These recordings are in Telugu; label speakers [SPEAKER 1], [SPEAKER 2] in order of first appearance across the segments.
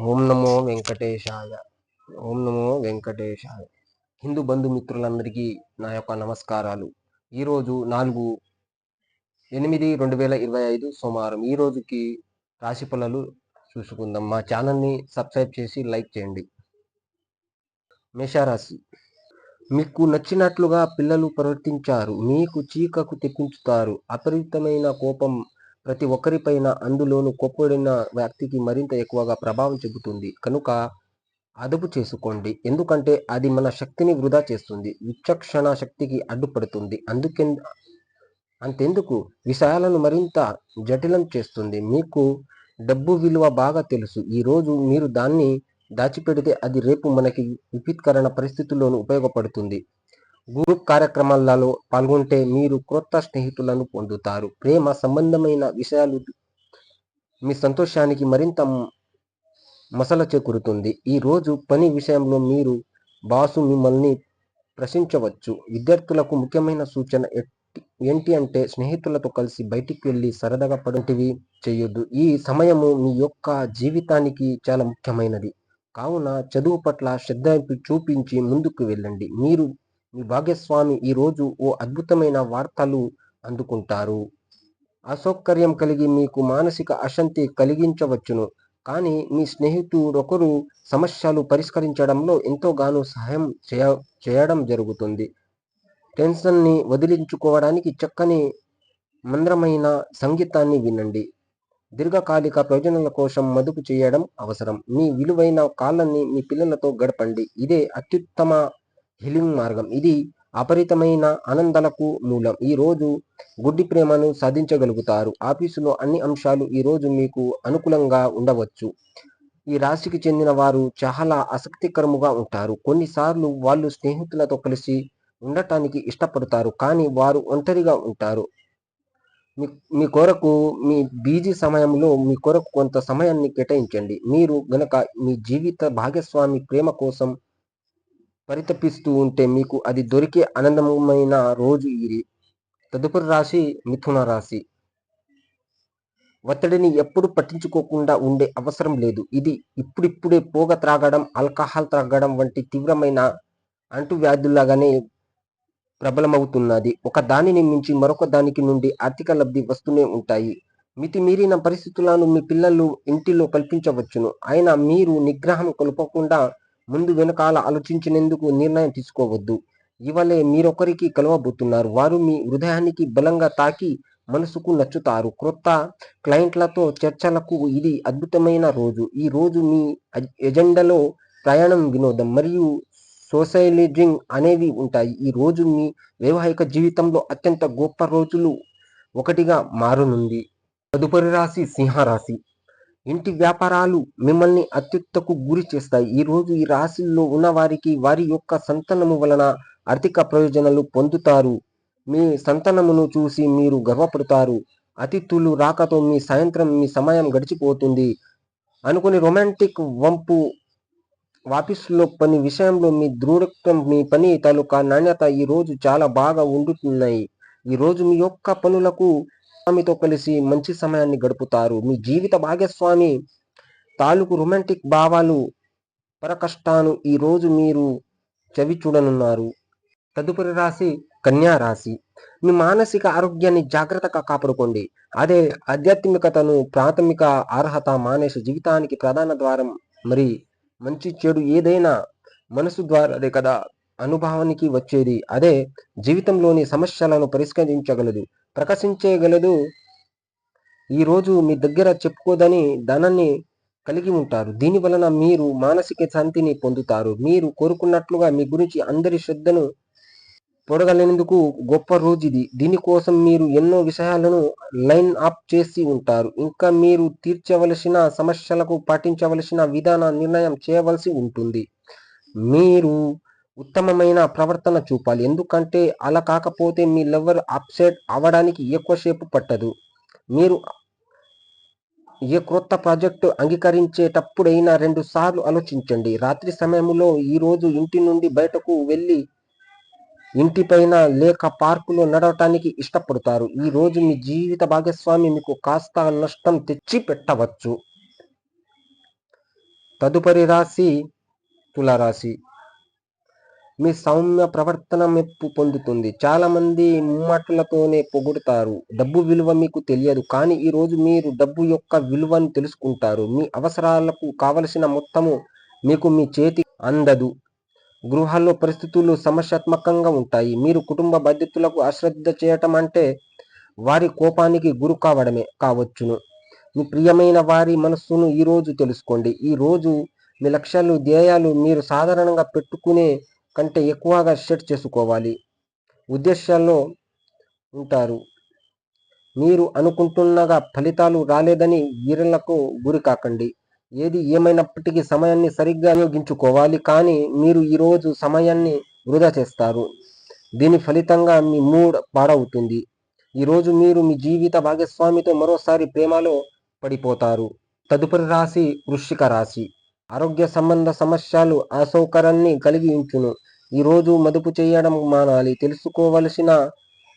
[SPEAKER 1] ఓం నమో వెంకటేశాయ. ఓం నమో వెంకటేశాయ. హిందూ బంధుమిత్రులందరికీ నా యొక్క నమస్కారాలు. ఈరోజు నాలుగు ఎనిమిది రెండు వేల ఇరవై ఐదు సోమవారం. ఈ రోజుకి రాశి ఫలాలు చూసుకుందాం. మా ఛానల్ని సబ్స్క్రైబ్ చేసి లైక్ చేయండి. మేషారాశి. మీకు నచ్చినట్లుగా పిల్లలు ప్రవర్తించారు. మీకు చీకకు తెప్పించుతారు. అపరిమితమైన కోపం ప్రతి ఒక్కరిపైన అందులోనూ కోప్పడిన వ్యక్తికి మరింత ఎక్కువగా ప్రభావం చూపుతుంది. కనుక అదుపు చేసుకోండి. ఎందుకంటే అది మన శక్తిని వృధా చేస్తుంది. విచక్షణ శక్తికి అడ్డుపడుతుంది. అందుకే అంతెందుకు? విషయాలను మరింత జటిలం చేస్తుంది. మీకు డబ్బు విలువ బాగా తెలుసు. ఈరోజు మీరు దాన్ని దాచిపెడితే అది రేపు మనకి విపత్కరణ పరిస్థితుల్లోనూ ఉపయోగపడుతుంది. గ్రూప్ కార్యక్రమాలలో పాల్గొంటే మీరు క్రొత్త స్నేహితులను పొందుతారు. ప్రేమ సంబంధమైన విషయాలు మీ సంతోషానికి మరింత మసల చేకూరుతుంది. ఈ రోజు పని విషయంలో మీరు బాసు మిమ్మల్ని ప్రశ్నించవచ్చు విద్యార్థులకు ముఖ్యమైన సూచన ఏంటి అంటే స్నేహితులతో కలిసి బయటికి వెళ్ళి సరదాగా పడుంటివి చేయొద్దు. ఈ సమయము మీ యొక్క జీవితానికి చాలా ముఖ్యమైనది. కావున చదువు పట్ల శ్రద్ధ చూపించి ముందుకు వెళ్ళండి. మీరు మీ భాగ్యస్వామి ఈరోజు ఓ అద్భుతమైన వార్తలు అందుకుంటారు. అసౌకర్యం కలిగి మీకు మానసిక అశాంతి కలిగించవచ్చును. కానీ మీ స్నేహితుడొకరు సమస్యలు పరిష్కరించడంలో ఎంతోగానో సహాయం చేయ చేయడం జరుగుతుంది. టెన్షన్ని వదిలించుకోవడానికి చక్కని మంద్రమైన సంగీతాన్ని వినండి. దీర్ఘకాలిక ప్రయోజనాల కోసం మదుపు చేయడం అవసరం. మీ విలువైన కాలాన్ని మీ పిల్లలతో గడపండి. ఇదే అత్యుత్తమ హీలింగ్ మార్గం. ఇది అపరితమైన ఆనందాలకు మూలం. ఈ రోజు గుడ్డి ప్రేమను సాధించగలుగుతారు. ఆఫీసులో అన్ని అంశాలు ఈ రోజు మీకు అనుకూలంగా ఉండవచ్చు. ఈ రాశికి చెందిన వారు చాలా ఆసక్తికరముగా ఉంటారు. కొన్నిసార్లు వాళ్ళు స్నేహితులతో కలిసి ఉండటానికి ఇష్టపడతారు. కానీ వారు ఒంటరిగా ఉంటారు. మీ మీ కొరకు మీ బీజీ సమయంలో మీ కొరకు కొంత సమయాన్ని కేటాయించండి. మీరు గనక మీ జీవిత భాగస్వామి ప్రేమ కోసం పరితపిస్తూ ఉంటే మీకు అది దొరికే ఆనందమైన రోజు ఇది. తదుపరి రాశి మిథున రాశి. ఒత్తిడిని ఎప్పుడు పట్టించుకోకుండా ఉండే అవసరం లేదు. ఇది ఇప్పుడిప్పుడే పోగ త్రాగడం ఆల్కహాల్ త్రాగడం వంటి తీవ్రమైన అంటువ్యాధులాగానే ప్రబలమవుతున్నది. ఒక దానిని మించి మరొక దానికి నుండి ఆర్థిక లబ్ధి వస్తూనే ఉంటాయి. మితిమీరిన పరిస్థితులను మీ పిల్లలు ఇంటిలో కల్పించవచ్చును. అయినా మీరు నిగ్రహం కొలుపకుండా ముందు వెనకాల ఆలోచించినందుకు నిర్ణయం తీసుకోవద్దు. ఇవలే మీరొకరికి కలవబోతున్నారు. వారు మీ హృదయానికి బలంగా తాకి మనసుకు నచ్చుతారు. క్రొత్త క్లయింట్లతో చర్చలకు ఇది అద్భుతమైన రోజు. ఈ రోజు మీ ఎజెండాలో ప్రయాణం వినోదం మరియు సోషలైజింగ్ అనేవి ఉంటాయి. ఈ రోజు మీ వైవాహిక జీవితంలో అత్యంత గొప్ప రోజులు ఒకటిగా మారనుంది. తదుపరి రాశి సింహరాశి. ఇంటి వ్యాపారాలు మిమ్మల్ని అత్యుత్తకు గురి చేస్తాయి. ఈ రోజు ఈ రాశిల్లో ఉన్న వారికి వారి యొక్క సంతానము వలన ఆర్థిక ప్రయోజనాలు పొందుతారు. మీ సంతానమును చూసి మీరు గర్వపడతారు. అతిథులు రాకతో మీ సాయంత్రం మీ సమయం గడిచిపోతుంది. అనుకుని రొమాంటిక్ వంపు ఆఫీసులో పని విషయంలో మీ దృఢత్వం మీ పని తాలూకా నాణ్యత ఈ రోజు చాలా బాగా ఉండుతున్నాయి. ఈ రోజు మీ యొక్క పనులకు స్వామితో కలిసి మంచి సమయాన్ని గడుపుతారు. మీ జీవిత భాగస్వామి తాలూకు రొమాంటిక్ భావాలు పరకష్టాను ఈరోజు మీరు చవి చూడనున్నారు. తదుపరి రాశి కన్యా రాశి. మీ మానసిక ఆరోగ్యాన్ని జాగ్రత్తగా కాపాడుకోండి. అదే ఆధ్యాత్మికతను ప్రాథమిక అర్హత మానేసి జీవితానికి ప్రధాన ద్వారం మరి మంచి చెడు ఏదైనా మనసు ద్వారా అదే కదా అనుభవానికి వచ్చేది. అదే జీవితంలోని సమస్యలను పరిష్కరించగలదు. ప్రకాశించగలదు. ఈరోజు మీ దగ్గర చెప్పుకోదని ధనాన్ని కలిగి ఉంటారు. దీని వలన మీరు మానసిక శాంతిని పొందుతారు. మీరు కోరుకున్నట్లుగా మీ గురించి అందరి శ్రద్ధను పొడగలేందుకు గొప్ప రోజు ఇది. దీనికోసం మీరు ఎన్నో విషయాలను లైన్ అప్ చేసి ఉంటారు. ఇంకా మీరు తీర్చవలసిన సమస్యలకు పాటించవలసిన విధాన నిర్ణయం చేయవలసి ఉంటుంది. మీరు ఉత్తమమైన ప్రవర్తన చూపాలి. ఎందుకంటే అలా కాకపోతే మీ లవర్ అప్సెట్ అవ్వడానికి ఎక్కువసేపు పట్టదు. మీరు ఏ క్రొత్త ప్రాజెక్టు అంగీకరించేటప్పుడైనా రెండు సార్లు ఆలోచించండి. రాత్రి సమయంలో ఈరోజు ఇంటి నుండి బయటకు వెళ్ళి ఇంటిపైన లేక పార్కులో నడవటానికి ఇష్టపడతారు. ఈ రోజు మీ జీవిత భాగస్వామి మీకు కాస్త నష్టం తెచ్చి పెట్టవచ్చు. తదుపరి రాశి తులారాశి. మీ సౌమ్య ప్రవర్తన మెప్పు పొందుతుంది. చాలా మంది ముమ్మట్లతోనే పొగుడుతారు. డబ్బు విలువ మీకు తెలియదు. కానీ ఈ రోజు మీరు డబ్బు యొక్క విలువను తెలుసుకుంటారు. మీ అవసరాలకు కావలసిన మొత్తము మీకు మీ చేతి అందదు. గృహాల్లో పరిస్థితులు సమస్యాత్మకంగా ఉంటాయి. మీరు కుటుంబ బాధ్యతలకు అశ్రద్ధ చేయటం అంటే వారి కోపానికి గురి కావడమే కావచ్చును. మీ ప్రియమైన వారి మనస్సును ఈరోజు తెలుసుకోండి. ఈ రోజు మీ లక్ష్యాలు ధ్యేయాలు మీరు సాధారణంగా పెట్టుకునే కంటే ఎక్కువగా సెట్ చేసుకోవాలి. ఉద్దేశాల్లో ఉంటారు. మీరు అనుకుంటున్నగా ఫలితాలు రాలేదని వీరలకు గురి కాకండి. ఏది ఏమైనప్పటికీ సమయాన్ని సరిగ్గా వినియోగించుకోవాలి. కానీ మీరు ఈరోజు సమయాన్ని వృధా చేస్తారు. దీని ఫలితంగా మీ మూడ్ పాడవుతుంది. ఈరోజు మీరు మీ జీవిత భాగస్వామితో మరోసారి ప్రేమలో పడిపోతారు. తదుపరి రాశి వృశ్చిక రాశి. ఆరోగ్య సంబంధ సమస్యలు అసౌకర్యాన్ని కలిగి ఉంచును ఈరోజు మదుపు చేయడం మానాలి. తెలుసుకోవలసిన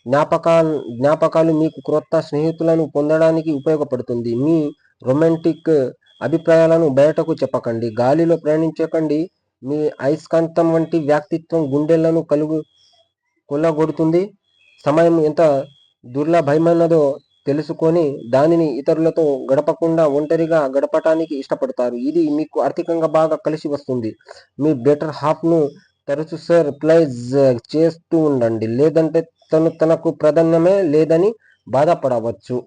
[SPEAKER 1] జ్ఞాపకాలు జ్ఞాపకాలు మీకు క్రొత్త స్నేహితులను పొందడానికి ఉపయోగపడుతుంది. మీ రొమాంటిక్ అభిప్రాయాలను బయటకు చెప్పకండి. గాలిలో ప్రయాణించకండి. మీ అయస్కాంతం వంటి వ్యక్తిత్వం గుండెలను కలుగు కొల్లగొడుతుంది. సమయం ఎంత దుర్లభమైనదో తెలుసుకొని దానిని ఇతరులతో గడపకుండా ఒంటరిగా గడపటానికి ఇష్టపడతారు. ఇది మీకు ఆర్థికంగా బాగా కలిసి వస్తుంది. మీ బెటర్ హాఫ్ను తరచు సార్ ప్లైజ్ చేస్తూ ఉండండి. లేదంటే తను తనకు ప్రాధాన్యమే లేదని బాధపడవచ్చు.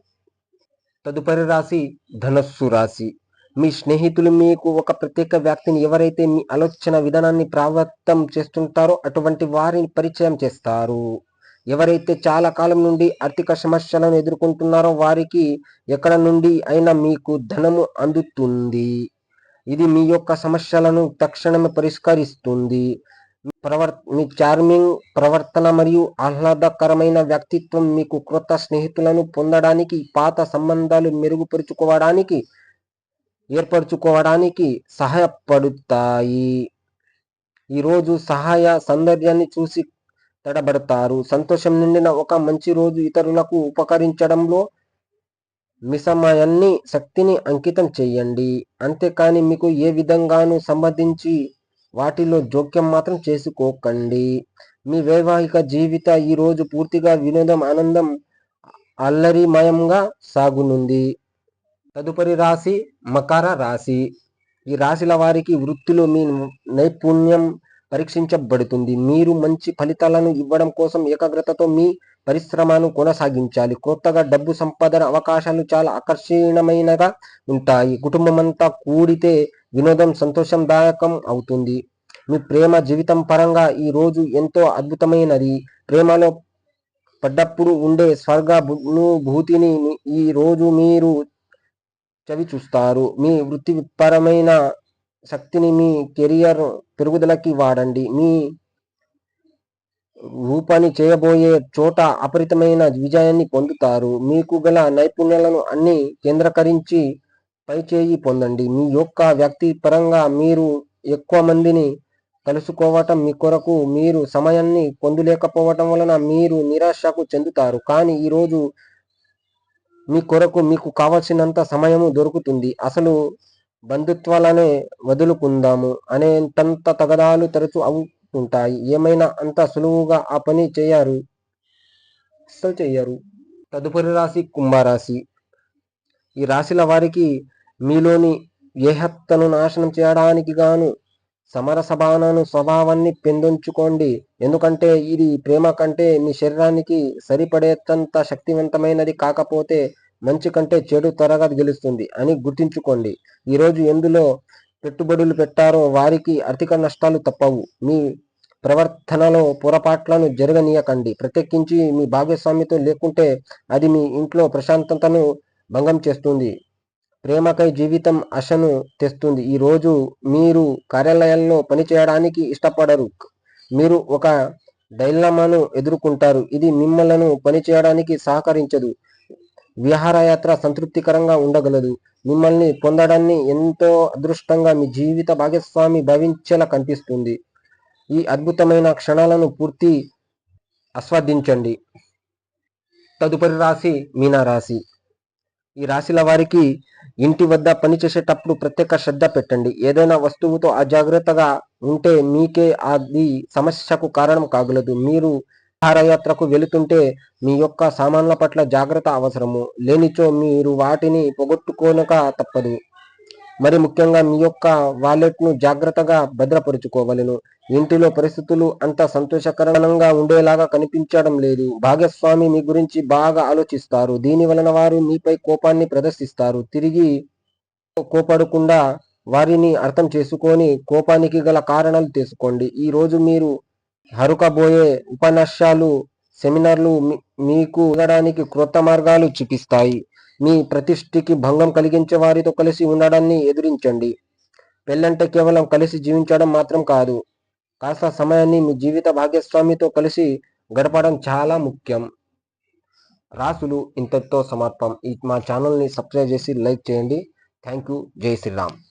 [SPEAKER 1] తదుపరి రాశి ధనస్సు రాశి. మీ స్నేహితులు మీకు ఒక ప్రత్యేక వ్యక్తిని ఎవరైతే మీ ఆలోచన విధానాన్ని ప్రావర్తం చేస్తుంటారో అటువంటి వారిని పరిచయం చేస్తారు. ఎవరైతే చాలా కాలం నుండి ఆర్థిక సమస్యలను ఎదుర్కొంటున్నారో వారికి ఎక్కడ నుండి అయినా మీకు ధనము అందుతుంది. ఇది మీ యొక్క సమస్యలను తక్షణమే పరిష్కరిస్తుంది. ప్రవర్ మీ చార్మింగ్ ప్రవర్తన మరియు ఆహ్లాదకరమైన వ్యక్తిత్వం మీకు క్రొత్త స్నేహితులను పొందడానికి పాత సంబంధాలు మెరుగుపరుచుకోవడానికి ఏర్పరచుకోవడానికి సహాయపడుతాయి. ఈరోజు సహాయ సౌందర్యాన్ని చూసి తడబడతారు. సంతోషం నిండిన ఒక మంచి రోజు ఇతరులకు ఉపకరించడంలో మిసమయాన్ని శక్తిని అంకితం చేయండి. అంతేకాని మీకు ఏ విధంగానూ సంబంధించి వాటిలో జోక్యం మాత్రం చేసుకోకండి. మీ వైవాహిక జీవిత ఈ రోజు పూర్తిగా వినోదం ఆనందం అల్లరిమయంగా సాగునుంది. తదుపరి రాశి మకర రాశి. ఈ రాశిల వారికి వృత్తిలో మీ నైపుణ్యం పరీక్షించబడుతుంది. మీరు మంచి ఫలితాలను ఇవ్వడం కోసం ఏకాగ్రతతో మీ పరిశ్రమను కొనసాగించాలి. కొత్తగా డబ్బు సంపాదన అవకాశాలు చాలా ఆకర్షణీయమైనగా ఉంటాయి. కుటుంబమంతా కూడితే వినోదం సంతోషందాయకం అవుతుంది. మీ ప్రేమ జీవితం పరంగా ఈ రోజు ఎంతో అద్భుతమైనది. ప్రేమలో పడ్డప్పుడు ఉండే స్వర్గానుభూతిని ఈ రోజు మీరు చవి చూస్తారు మీ వృత్తిపరమైన శక్తిని మీ కెరియర్ పెరుగుదలకి వాడండి. మీ రూపాన్ని చేయబోయే చోట అపరితమైన విజయాన్ని పొందుతారు. మీకు గల నైపుణ్యాలను అన్ని కేంద్రీకరించి పైచేయి పొందండి. మీ యొక్క వ్యక్తి పరంగా మీరు ఎక్కువ మందిని కలుసుకోవటం మీ కొరకు మీరు సమయాన్ని పొందలేకపోవటం వలన మీరు నిరాశకు చెందుతారు. కానీ ఈరోజు మీ కొరకు మీకు కావలసినంత సమయము దొరుకుతుంది. అసలు బంధుత్వాలనే వదులుకుందాము అనేంతంత తగదాలు తరచు అవుతుంటాయి ఏమైనా అంత సులువుగా ఆ పని చేయరు? అస్సలు చేయరు తదుపరి రాశి కుంభరాశి. ఈ రాశిల వారికి మీలోని ఏహత్తను నాశనం చేయడానికి గాను సమరసభానను స్వభావాన్ని పెందొంచుకోండి. ఎందుకంటే ఇది ప్రేమ కంటే మీ శరీరానికి సరిపడేంత శక్తివంతమైనది కాకపోతే మంచి కంటే చెడు త్వరగా గెలుస్తుంది అని గుర్తుంచుకోండి. ఈరోజు ఎందులో పెట్టుబడులు పెట్టారో వారికి ఆర్థిక నష్టాలు తప్పవు. మీ ప్రవర్తనలో పొరపాట్లను జరగనీయకండి. ప్రత్యేకించి మీ భాగస్వామితో లేకుంటే అది మీ ఇంట్లో ప్రశాంతతను భంగం చేస్తుంది. ప్రేమకై జీవితం ఆశను తెస్తుంది. ఈ రోజు మీరు కార్యాలయాల్లో పనిచేయడానికి ఇష్టపడరు. మీరు ఒక డైలమాను ఎదుర్కొంటారు. ఇది మిమ్మలను పనిచేయడానికి సహకరించదు. విహారయాత్ర సంతృప్తికరంగా ఉండగలదు. మిమ్మల్ని పొందడాన్ని ఎంతో అదృష్టంగా మీ జీవిత భాగస్వామి భావించేలా కనిపిస్తుంది. ఈ అద్భుతమైన క్షణాలను పూర్తి ఆస్వాదించండి. తదుపరి రాశి మీనా రాశి. ఈ రాశిల వారికి ఇంటి వద్ద పనిచేసేటప్పుడు ప్రత్యేక శ్రద్ధ పెట్టండి. ఏదైనా వస్తువుతో అజాగ్రత్తగా ఉంటే మీకే అది సమస్యకు కారణం కాగలదు. మీరు విహారయాత్రకు వెళుతుంటే మీ యొక్క సామాన్ల పట్ల జాగ్రత్త అవసరము. లేనిచో మీరు వాటిని పోగొట్టుకోనక తప్పదు. మరి ముఖ్యంగా మీ యొక్క వాలెట్ను జాగ్రత్తగా భద్రపరుచుకోవలను. ఇంటిలో పరిస్థితులు అంత సంతోషకరంగా ఉండేలాగా కనిపించడం లేదు. భాగస్వామి మీ గురించి బాగా ఆలోచిస్తారు. దీని వలన వారు మీపై కోపాన్ని ప్రదర్శిస్తారు. తిరిగి కోపడకుండా వారిని అర్థం చేసుకొని కోపానికి గల కారణాలు తెలుసుకోండి. ఈ రోజు మీరు హరుకబోయే ఉపన్యాసాలు సెమినార్లు మీ- మీకు ఎదగడానికి క్రొత్త మార్గాలు చూపిస్తాయి. మీ ప్రతిష్ఠికి భంగం కలిగించే వారితో కలిసి ఉండడాన్ని ఎదురించండి. పెళ్ళంటే కేవలం కలిసి జీవించడం మాత్రం కాదు. కాస్త సమయాన్ని మీ జీవిత భాగస్వామితో కలిసి గడపడం చాలా ముఖ్యం. రాసులు ఇంతటితో సమాప్తం. ఈ మా ఛానల్ని సబ్స్క్రైబ్ చేసి లైక్ చేయండి. Thank you. జై శ్రీరామ్.